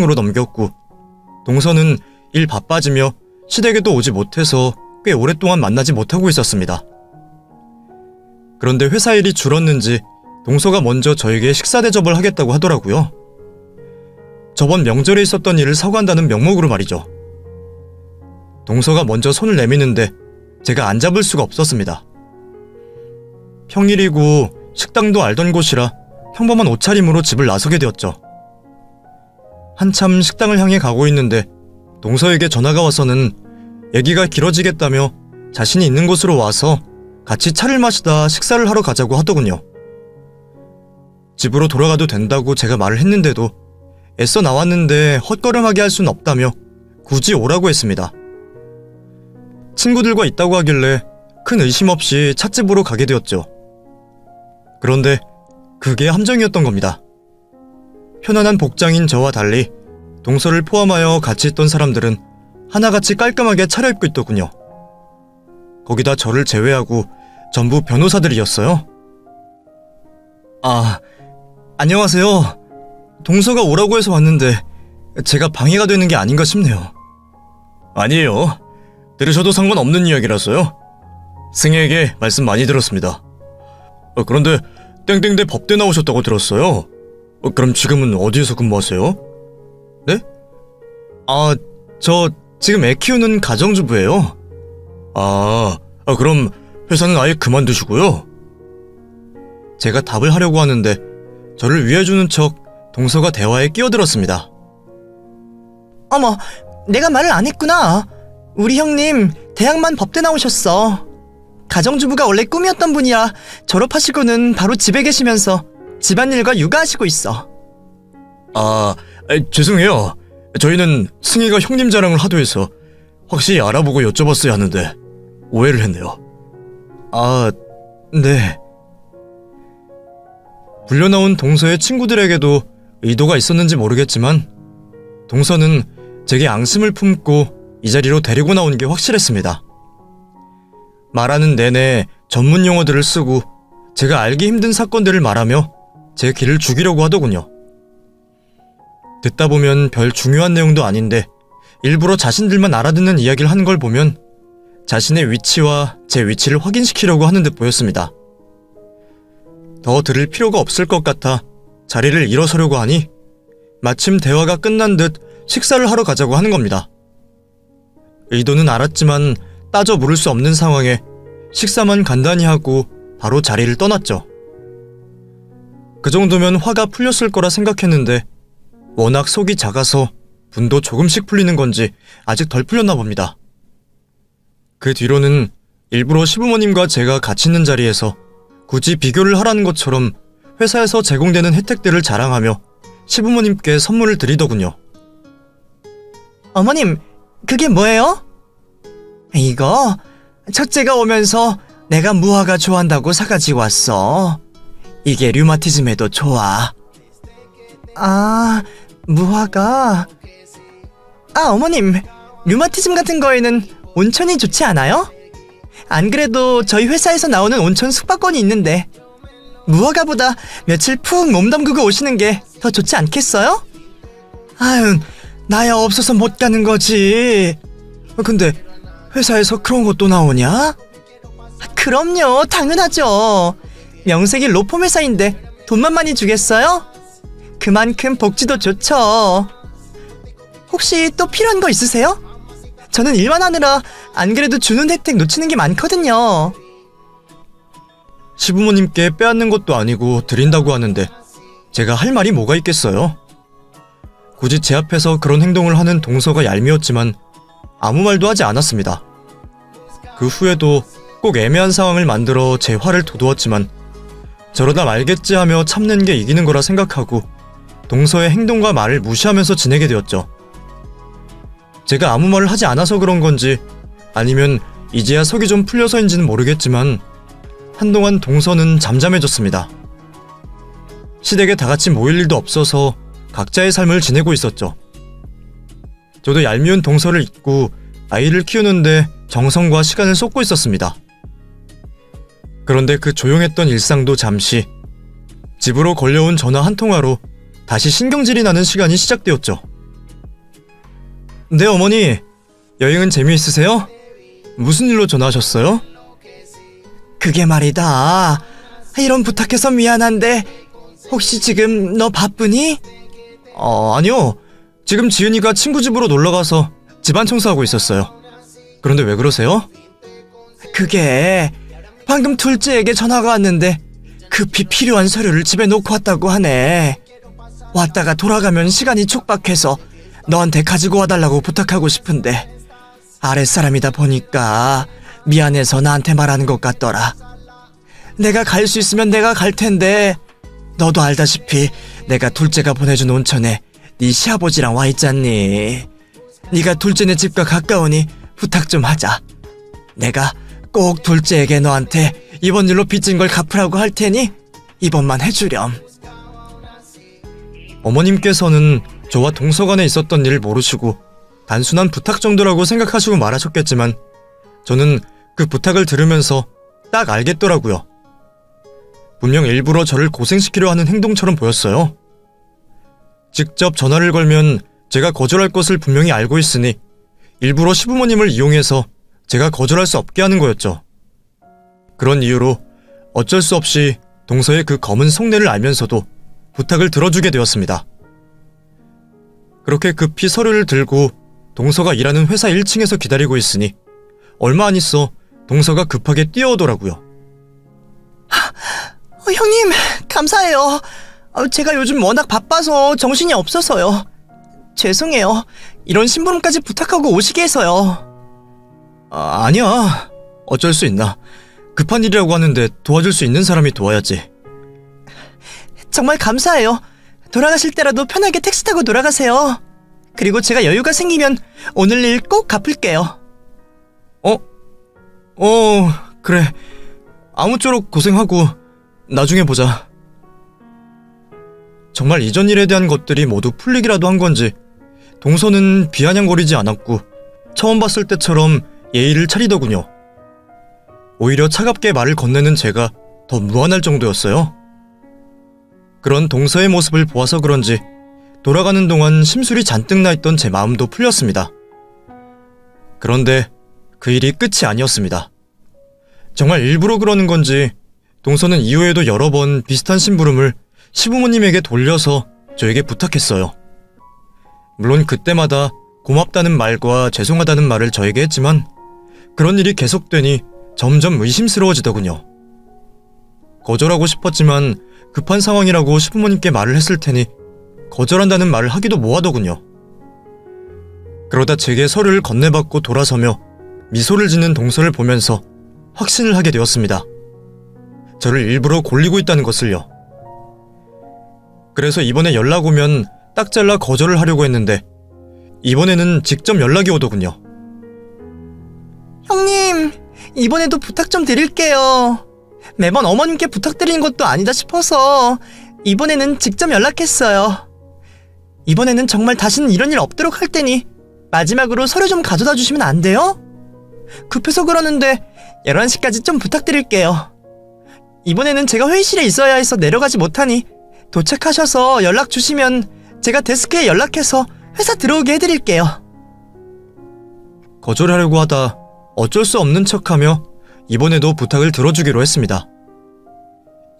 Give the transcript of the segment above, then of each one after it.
으로 넘겼고 동서는 일 바빠지며 시댁에도 오지 못해서 꽤 오랫동안 만나지 못하고 있었습니다. 그런데 회사 일이 줄었는지 동서가 먼저 저에게 식사 대접을 하겠다고 하더라고요. 저번 명절에 있었던 일을 사과한다는 명목으로 말이죠. 동서가 먼저 손을 내미는데 제가 안 잡을 수가 없었습니다. 평일이고 식당도 알던 곳이라 평범한 옷차림으로 집을 나서게 되었죠. 한참 식당을 향해 가고 있는데 동서에게 전화가 와서는 얘기가 길어지겠다며 자신이 있는 곳으로 와서 같이 차를 마시다 식사를 하러 가자고 하더군요. 집으로 돌아가도 된다고 제가 말을 했는데도 애써 나왔는데 헛걸음하게 할 순 없다며 굳이 오라고 했습니다. 친구들과 있다고 하길래 큰 의심 없이 찻집으로 가게 되었죠. 그런데 그게 함정이었던 겁니다. 편안한 복장인 저와 달리 동서를 포함하여 같이 있던 사람들은 하나같이 깔끔하게 차려입고 있더군요. 거기다 저를 제외하고 전부 변호사들이었어요. 아, 안녕하세요. 동서가 오라고 해서 왔는데 제가 방해가 되는 게 아닌가 싶네요. 아니에요. 들으셔도 상관없는 이야기라서요. 승희에게 말씀 많이 들었습니다. 어, 그런데 땡땡대 법대 나오셨다고 들었어요. 어, 그럼 지금은 어디에서 근무하세요? 네? 아, 저 지금 애 키우는 가정주부예요. 아, 아, 그럼 회사는 아예 그만두시고요. 제가 답을 하려고 하는데 저를 위해주는 척 동서가 대화에 끼어들었습니다. 어머, 내가 말을 안 했구나. 우리 형님 대학만 법대 나오셨어. 가정주부가 원래 꿈이었던 분이라 졸업하시고는 바로 집에 계시면서 집안일과 육아하시고 있어. 아, 에, 죄송해요. 저희는 승희가 형님 자랑을 하도 해서 확실히 알아보고 여쭤봤어야 하는데 오해를 했네요. 아, 네. 불려나온 동서의 친구들에게도 의도가 있었는지 모르겠지만 동서는 제게 앙심을 품고 이 자리로 데리고 나온 게 확실했습니다. 말하는 내내 전문 용어들을 쓰고 제가 알기 힘든 사건들을 말하며 제 길을 죽이려고 하더군요. 듣다 보면 별 중요한 내용도 아닌데 일부러 자신들만 알아듣는 이야기를 하는 걸 보면 자신의 위치와 제 위치를 확인시키려고 하는 듯 보였습니다. 더 들을 필요가 없을 것 같아 자리를 일어서려고 하니 마침 대화가 끝난 듯 식사를 하러 가자고 하는 겁니다. 의도는 알았지만 따져 물을 수 없는 상황에 식사만 간단히 하고 바로 자리를 떠났죠. 그 정도면 화가 풀렸을 거라 생각했는데 워낙 속이 작아서 분도 조금씩 풀리는 건지 아직 덜 풀렸나 봅니다. 그 뒤로는 일부러 시부모님과 제가 같이 있는 자리에서 굳이 비교를 하라는 것처럼 회사에서 제공되는 혜택들을 자랑하며 시부모님께 선물을 드리더군요. 어머님, 그게 뭐예요? 이거 첫째가 오면서 내가 무화과 좋아한다고 사가지고 왔어. 이게 류마티즘에도 좋아. 아, 무화과. 아, 어머님, 류마티즘 같은 거에는 온천이 좋지 않아요? 안 그래도 저희 회사에서 나오는 온천 숙박권이 있는데 무화과보다 며칠 푹 몸담그고 오시는 게 더 좋지 않겠어요? 아유, 나야 없어서 못 가는 거지. 어, 근데 회사에서 그런 것도 나오냐? 그럼요, 당연하죠. 명색이 로펌 회사인데 돈만 많이 주겠어요? 그만큼 복지도 좋죠. 혹시 또 필요한 거 있으세요? 저는 일만 하느라 안 그래도 주는 혜택 놓치는 게 많거든요. 시부모님께 빼앗는 것도 아니고 드린다고 하는데 제가 할 말이 뭐가 있겠어요? 굳이 제 앞에서 그런 행동을 하는 동서가 얄미웠지만 아무 말도 하지 않았습니다. 그 후에도 꼭 애매한 상황을 만들어 제 화를 돋우었지만 저러다 말겠지 하며 참는 게 이기는 거라 생각하고 동서의 행동과 말을 무시하면서 지내게 되었죠. 제가 아무 말을 하지 않아서 그런 건지 아니면 이제야 속이 좀 풀려서인지는 모르겠지만 한동안 동서는 잠잠해졌습니다. 시댁에 다 같이 모일 일도 없어서 각자의 삶을 지내고 있었죠. 저도 얄미운 동서를 잊고 아이를 키우는데 정성과 시간을 쏟고 있었습니다. 그런데 그 조용했던 일상도 잠시 집으로 걸려온 전화 한 통화로 다시 신경질이 나는 시간이 시작되었죠. 네, 어머니. 여행은 재미있으세요? 무슨 일로 전화하셨어요? 그게 말이다. 이런 부탁해서 미안한데 혹시 지금 너 바쁘니? 어, 아니요. 지금 지은이가 친구 집으로 놀러 가서 집안 청소하고 있었어요. 그런데 왜 그러세요? 그게 방금 둘째에게 전화가 왔는데 급히 필요한 서류를 집에 놓고 왔다고 하네. 왔다가 돌아가면 시간이 촉박해서 너한테 가지고 와달라고 부탁하고 싶은데 아랫사람이다 보니까 미안해서 나한테 말하는 것 같더라. 내가 갈 수 있으면 내가 갈 텐데 너도 알다시피 내가 둘째가 보내준 온천에 네 시아버지랑 와 있잖니. 네가 둘째네 집과 가까우니 부탁 좀 하자. 내가 꼭 둘째에게 너한테 이번 일로 빚진 걸 갚으라고 할 테니 이번만 해주렴. 어머님께서는 저와 동서간에 있었던 일을 모르시고 단순한 부탁 정도라고 생각하시고 말하셨겠지만 저는 그 부탁을 들으면서 딱 알겠더라고요. 분명 일부러 저를 고생시키려 하는 행동처럼 보였어요. 직접 전화를 걸면 제가 거절할 것을 분명히 알고 있으니 일부러 시부모님을 이용해서 제가 거절할 수 없게 하는 거였죠. 그런 이유로 어쩔 수 없이 동서의 그 검은 속내를 알면서도 부탁을 들어주게 되었습니다. 그렇게 급히 서류를 들고 동서가 일하는 회사 1층에서 기다리고 있으니 얼마 안 있어 동서가 급하게 뛰어오더라고요. 어, 형님, 감사해요. 어, 제가 요즘 워낙 바빠서 정신이 없어서요. 죄송해요. 이런 심부름까지 부탁하고 오시게 해서요. 아, 아니야. 어쩔 수 있나. 급한 일이라고 하는데 도와줄 수 있는 사람이 도와야지. 정말 감사해요. 돌아가실 때라도 편하게 택시 타고 돌아가세요. 그리고 제가 여유가 생기면 오늘 일 꼭 갚을게요. 어? 어, 그래. 아무쪼록 고생하고 나중에 보자. 정말 이전 일에 대한 것들이 모두 풀리기라도 한 건지 동서는 비아냥거리지 않았고 처음 봤을 때처럼 예의를 차리더군요. 오히려 차갑게 말을 건네는 제가 더 무안할 정도였어요. 그런 동서의 모습을 보아서 그런지 돌아가는 동안 심술이 잔뜩 나 있던 제 마음도 풀렸습니다. 그런데 그 일이 끝이 아니었습니다. 정말 일부러 그러는 건지 동서는 이후에도 여러 번 비슷한 심부름을 시부모님에게 돌려서 저에게 부탁했어요. 물론 그때마다 고맙다는 말과 죄송하다는 말을 저에게 했지만 그런 일이 계속되니 점점 의심스러워지더군요. 거절하고 싶었지만 급한 상황이라고 시부모님께 말을 했을 테니 거절한다는 말을 하기도 뭐하더군요. 그러다 제게 서류를 건네받고 돌아서며 미소를 짓는 동서를 보면서 확신을 하게 되었습니다. 저를 일부러 골리고 있다는 것을요. 그래서 이번에 연락 오면 딱 잘라 거절을 하려고 했는데 이번에는 직접 연락이 오더군요. 형님, 이번에도 부탁 좀 드릴게요. 매번 어머님께 부탁드리는 것도 아니다 싶어서 이번에는 직접 연락했어요. 이번에는 정말 다시는 이런 일 없도록 할 테니 마지막으로 서류 좀 가져다 주시면 안 돼요? 급해서 그러는데 11시까지 좀 부탁드릴게요. 이번에는 제가 회의실에 있어야 해서 내려가지 못하니 도착하셔서 연락 주시면 제가 데스크에 연락해서 회사 들어오게 해드릴게요. 거절하려고 하다 어쩔 수 없는 척하며 이번에도 부탁을 들어주기로 했습니다.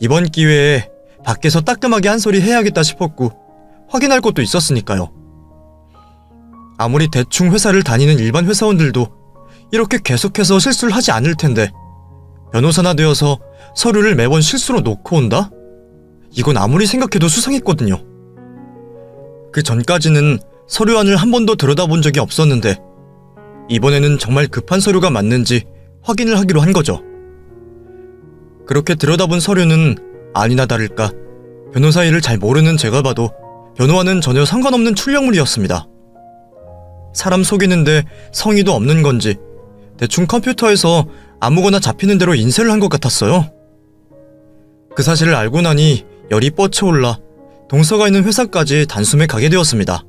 이번 기회에 밖에서 따끔하게 한 소리 해야겠다 싶었고 확인할 것도 있었으니까요. 아무리 대충 회사를 다니는 일반 회사원들도 이렇게 계속해서 실수를 하지 않을 텐데 변호사나 되어서 서류를 매번 실수로 놓고 온다? 이건 아무리 생각해도 수상했거든요. 그 전까지는 서류안을 한 번도 들여다본 적이 없었는데 이번에는 정말 급한 서류가 맞는지 확인을 하기로 한 거죠. 그렇게 들여다본 서류는 아니나 다를까 변호사 일을 잘 모르는 제가 봐도 변호와는 전혀 상관없는 출력물이었습니다. 사람 속이는데 성의도 없는 건지 대충 컴퓨터에서 아무거나 잡히는 대로 인쇄를 한 것 같았어요. 그 사실을 알고 나니 열이 뻗쳐올라 동서가 있는 회사까지 단숨에 가게 되었습니다.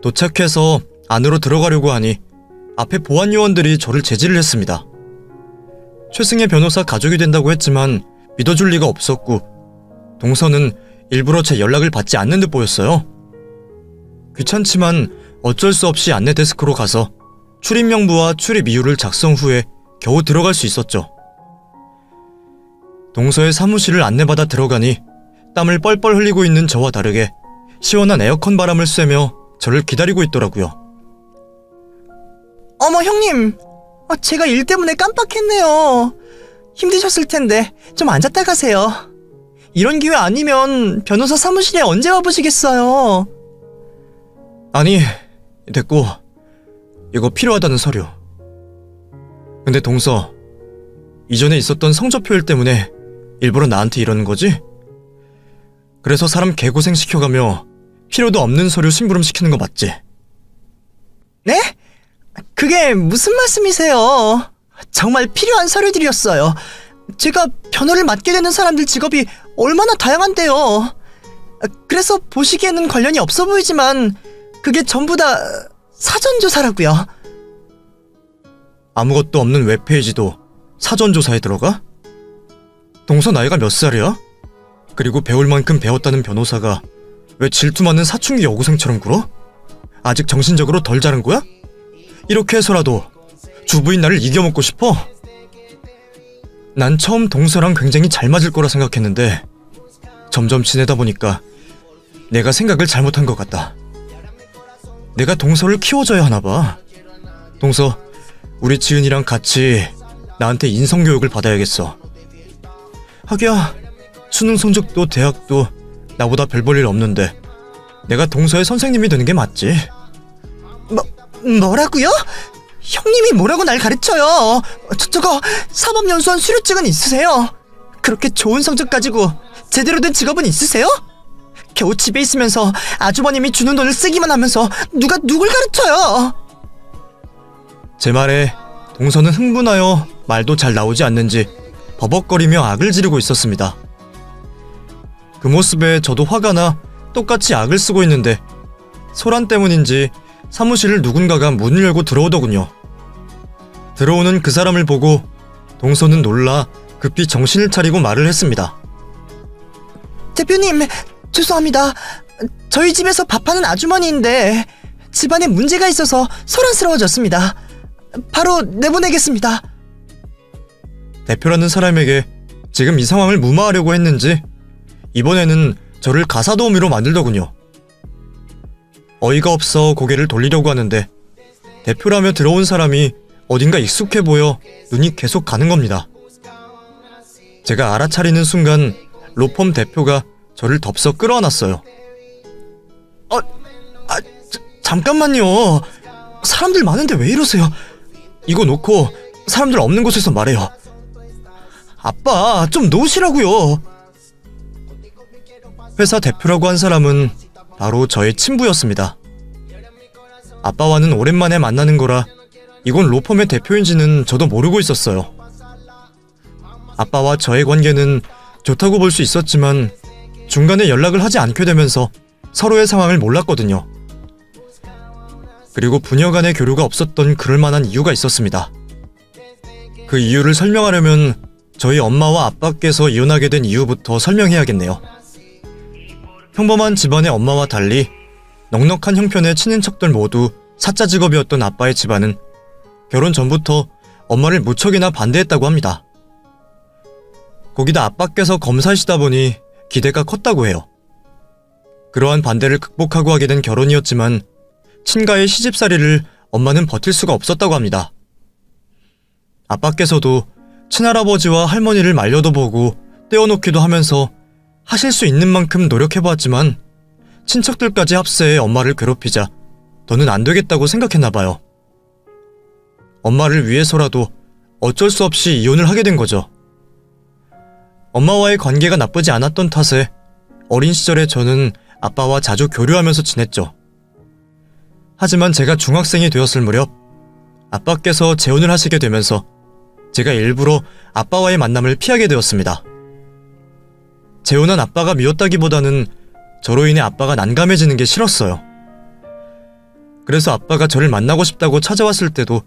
도착해서 안으로 들어가려고 하니 앞에 보안 요원들이 저를 제지를 했습니다. 최승의 변호사 가족이 된다고 했지만 믿어줄 리가 없었고 동서는 일부러 제 연락을 받지 않는 듯 보였어요. 귀찮지만 어쩔 수 없이 안내 데스크로 가서 출입 명부와 출입 이유를 작성 후에 겨우 들어갈 수 있었죠. 동서의 사무실을 안내받아 들어가니 땀을 뻘뻘 흘리고 있는 저와 다르게 시원한 에어컨 바람을 쐬며 저를 기다리고 있더라고요. 어머, 형님. 아, 제가 일 때문에 깜빡했네요. 힘드셨을 텐데 좀 앉았다 가세요. 이런 기회 아니면 변호사 사무실에 언제 와보시겠어요? 아니, 됐고, 이거 필요하다는 서류. 근데 동서, 이전에 있었던 성적표일 때문에 일부러 나한테 이러는 거지? 그래서 사람 개고생 시켜가며 필요도 없는 서류 심부름 시키는 거 맞지? 네? 그게 무슨 말씀이세요? 정말 필요한 서류들이었어요. 제가 변호를 맡게 되는 사람들 직업이 얼마나 다양한데요. 그래서 보시기에는 관련이 없어 보이지만 그게 전부 다 사전조사라고요. 아무것도 없는 웹페이지도 사전조사에 들어가? 동서 나이가 몇 살이야? 그리고 배울 만큼 배웠다는 변호사가 왜 질투 많은 사춘기 여고생처럼 굴어? 아직 정신적으로 덜 자른 거야? 이렇게 해서라도 주부인 나를 이겨먹고 싶어? 난 처음 동서랑 굉장히 잘 맞을 거라 생각했는데 점점 지내다 보니까 내가 생각을 잘못한 것 같다. 내가 동서를 키워줘야 하나 봐. 동서, 우리 지은이랑 같이 나한테 인성교육을 받아야겠어. 하기야, 수능 성적도 대학도 나보다 별 볼 일 없는데 내가 동서의 선생님이 되는 게 맞지. 뭐, 뭐라고요? 형님이 뭐라고 날 가르쳐요? 저, 저거 사법연수원 수료증은 있으세요? 그렇게 좋은 성적 가지고 제대로 된 직업은 있으세요? 겨우 집에 있으면서 아주버님이 주는 돈을 쓰기만 하면서 누가 누굴 가르쳐요? 제 말에 동서는 흥분하여 말도 잘 나오지 않는지 버벅거리며 악을 지르고 있었습니다. 그 모습에 저도 화가 나 똑같이 악을 쓰고 있는데 소란 때문인지 사무실을 누군가가 문을 열고 들어오더군요. 들어오는 그 사람을 보고 동서는 놀라 급히 정신을 차리고 말을 했습니다. 대표님, 죄송합니다. 저희 집에서 밥하는 아주머니인데 집안에 문제가 있어서 소란스러워졌습니다. 바로 내보내겠습니다. 대표라는 사람에게 지금 이 상황을 무마하려고 했는지 이번에는 저를 가사 도우미로 만들더군요. 어이가 없어 고개를 돌리려고 하는데 대표라며 들어온 사람이 어딘가 익숙해 보여 눈이 계속 가는 겁니다. 제가 알아차리는 순간 로펌 대표가 저를 덥석 끌어안았어요. 아, 아, 자, 잠깐만요. 사람들 많은데 왜 이러세요? 이거 놓고 사람들 없는 곳에서 말해요. 아빠, 좀 놓으시라고요. 회사 대표라고 한 사람은 바로 저의 친부였습니다. 아빠와는 오랜만에 만나는 거라 이건 로펌의 대표인지는 저도 모르고 있었어요. 아빠와 저의 관계는 좋다고 볼 수 있었지만 중간에 연락을 하지 않게 되면서 서로의 상황을 몰랐거든요. 그리고 부녀 간의 교류가 없었던 그럴 만한 이유가 있었습니다. 그 이유를 설명하려면 저희 엄마와 아빠께서 이혼하게 된 이유부터 설명해야겠네요. 평범한 집안의 엄마와 달리 넉넉한 형편의 친인척들 모두 사자 직업이었던 아빠의 집안은 결혼 전부터 엄마를 무척이나 반대했다고 합니다. 거기다 아빠께서 검사이시다 보니 기대가 컸다고 해요. 그러한 반대를 극복하고 하게 된 결혼이었지만 친가의 시집살이를 엄마는 버틸 수가 없었다고 합니다. 아빠께서도 친할아버지와 할머니를 말려도 보고 떼어놓기도 하면서 하실 수 있는 만큼 노력해보았지만 친척들까지 합세해 엄마를 괴롭히자 더는 안 되겠다고 생각했나봐요. 엄마를 위해서라도 어쩔 수 없이 이혼을 하게 된 거죠. 엄마와의 관계가 나쁘지 않았던 탓에 어린 시절에 저는 아빠와 자주 교류하면서 지냈죠. 하지만 제가 중학생이 되었을 무렵 아빠께서 재혼을 하시게 되면서 제가 일부러 아빠와의 만남을 피하게 되었습니다. 재혼한 아빠가 미웠다기보다는 저로 인해 아빠가 난감해지는 게 싫었어요. 그래서 아빠가 저를 만나고 싶다고 찾아왔을 때도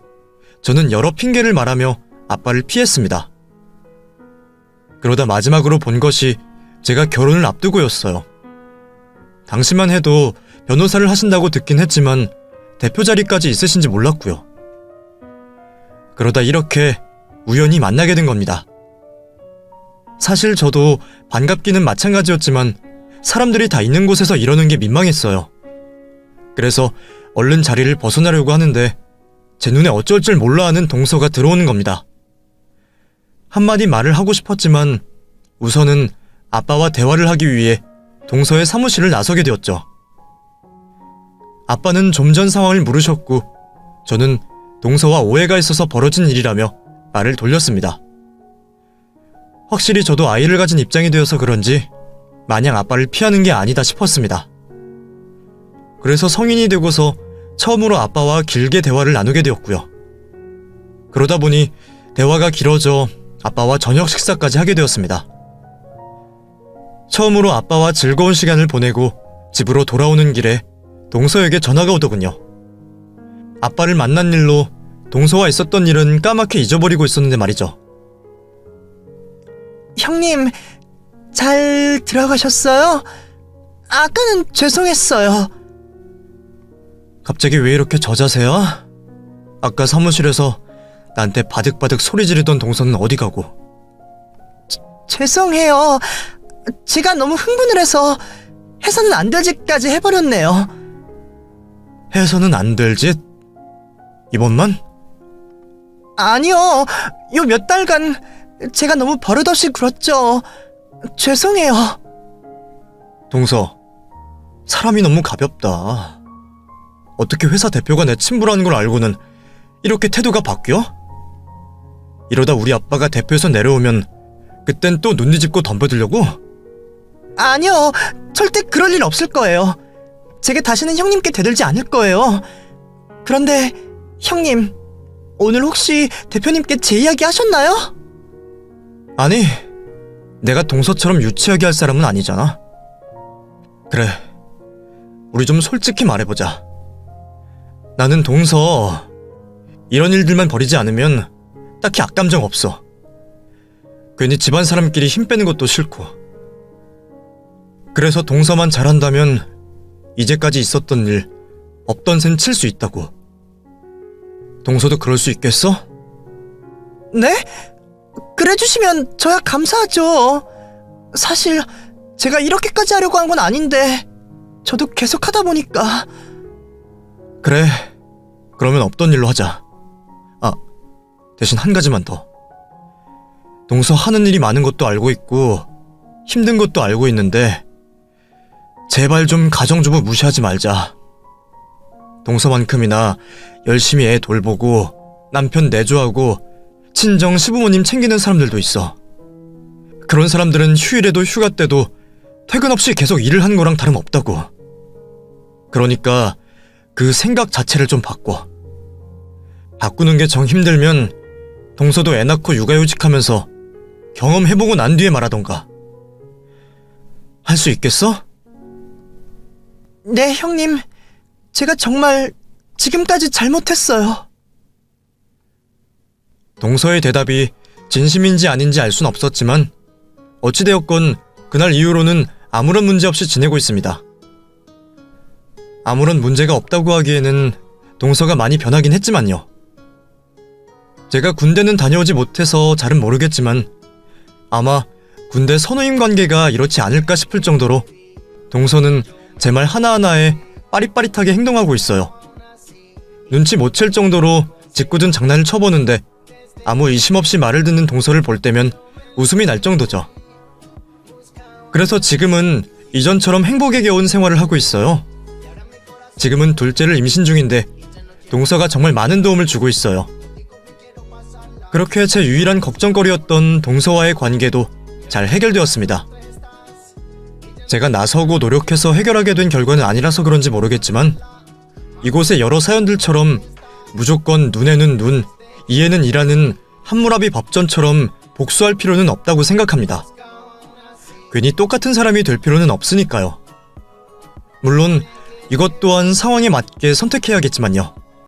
저는 여러 핑계를 말하며 아빠를 피했습니다. 그러다 마지막으로 본 것이 제가 결혼을 앞두고였어요. 당시만 해도 변호사를 하신다고 듣긴 했지만 대표 자리까지 있으신지 몰랐고요. 그러다 이렇게 우연히 만나게 된 겁니다. 사실 저도 반갑기는 마찬가지였지만 사람들이 다 있는 곳에서 이러는 게 민망했어요. 그래서 얼른 자리를 벗어나려고 하는데 제 눈에 어쩔 줄 몰라 하는 동서가 들어오는 겁니다. 한마디 말을 하고 싶었지만 우선은 아빠와 대화를 하기 위해 동서의 사무실을 나서게 되었죠. 아빠는 좀 전 상황을 물으셨고 저는 동서와 오해가 있어서 벌어진 일이라며 말을 돌렸습니다. 확실히 저도 아이를 가진 입장이 되어서 그런지 마냥 아빠를 피하는 게 아니다 싶었습니다. 그래서 성인이 되고서 처음으로 아빠와 길게 대화를 나누게 되었고요. 그러다 보니 대화가 길어져 아빠와 저녁 식사까지 하게 되었습니다. 처음으로 아빠와 즐거운 시간을 보내고 집으로 돌아오는 길에 동서에게 전화가 오더군요. 아빠를 만난 일로 동서와 있었던 일은 까맣게 잊어버리고 있었는데 말이죠. 형님, 잘 들어가셨어요? 아까는 죄송했어요. 갑자기 왜 이렇게 저자세요? 아까 사무실에서 나한테 바득바득 소리 지르던 동서는 어디 가고? 죄송해요. 제가 너무 흥분을 해서 해서는 안 될 짓까지 해버렸네요. 해서는 안 될 짓? 이번만? 아니요. 요 몇 달간 제가 너무 버릇없이 굴었죠. 죄송해요. 동서, 사람이 너무 가볍다. 어떻게 회사 대표가 내 친부라는 걸 알고는 이렇게 태도가 바뀌어? 이러다 우리 아빠가 대표에서 내려오면 그땐 또 눈 뒤집고 덤벼들려고? 아니요. 절대 그럴 일 없을 거예요. 제가 다시는 형님께 대들지 않을 거예요. 그런데 형님, 오늘 혹시 대표님께 제 이야기 하셨나요? 아니, 내가 동서처럼 유치하게 할 사람은 아니잖아. 그래, 우리 좀 솔직히 말해보자. 나는 동서, 이런 일들만 버리지 않으면 딱히 악감정 없어. 괜히 집안 사람끼리 힘 빼는 것도 싫고. 그래서 동서만 잘한다면 이제까지 있었던 일, 없던 셈 칠 수 있다고. 동서도 그럴 수 있겠어? 네? 그래 주시면 저야 감사하죠. 사실 제가 이렇게까지 하려고 한 건 아닌데 저도 계속 하다 보니까 그래. 그러면 없던 일로 하자. 아, 대신 한 가지만 더. 동서 하는 일이 많은 것도 알고 있고, 힘든 것도 알고 있는데, 제발 좀 가정주부 무시하지 말자. 동서만큼이나 열심히 애 돌보고, 남편 내조하고, 친정 시부모님 챙기는 사람들도 있어. 그런 사람들은 휴일에도 휴가 때도 퇴근 없이 계속 일을 하는 거랑 다름없다고. 그러니까, 그 생각 자체를 좀 바꿔. 바꾸는 게 정 힘들면 동서도 애 낳고 육아휴직하면서 경험해보고 난 뒤에 말하던가. 할 수 있겠어? 네 형님 제가 정말 지금까지 잘못했어요. 동서의 대답이 진심인지 아닌지 알 순 없었지만 어찌되었건 그날 이후로는 아무런 문제 없이 지내고 있습니다. 아무런 문제가 없다고 하기에는 동서가 많이 변하긴 했지만요. 제가 군대는 다녀오지 못해서 잘은 모르겠지만 아마 군대 선후임 관계가 이렇지 않을까 싶을 정도로 동서는 제 말 하나하나에 빠릿빠릿하게 행동하고 있어요. 눈치 못 챌 정도로 짓궂은 장난을 쳐보는데 아무 의심 없이 말을 듣는 동서를 볼 때면 웃음이 날 정도죠. 그래서 지금은 이전처럼 행복에 겨운 생활을 하고 있어요. 지금은 둘째를 임신 중인데 동서가 정말 많은 도움을 주고 있어요. 그렇게 제 유일한 걱정거리였던 동서와의 관계도 잘 해결되었습니다. 제가 나서고 노력해서 해결하게 된 결과는 아니라서 그런지 모르겠지만 이곳의 여러 사연들처럼 무조건 눈에는 눈, 이에는 이라는 한무라비 법전처럼 복수할 필요는 없다고 생각합니다. 괜히 똑같은 사람이 될 필요는 없으니까요. 물론 이것 또한 상황에 맞게 선택해야겠지만요.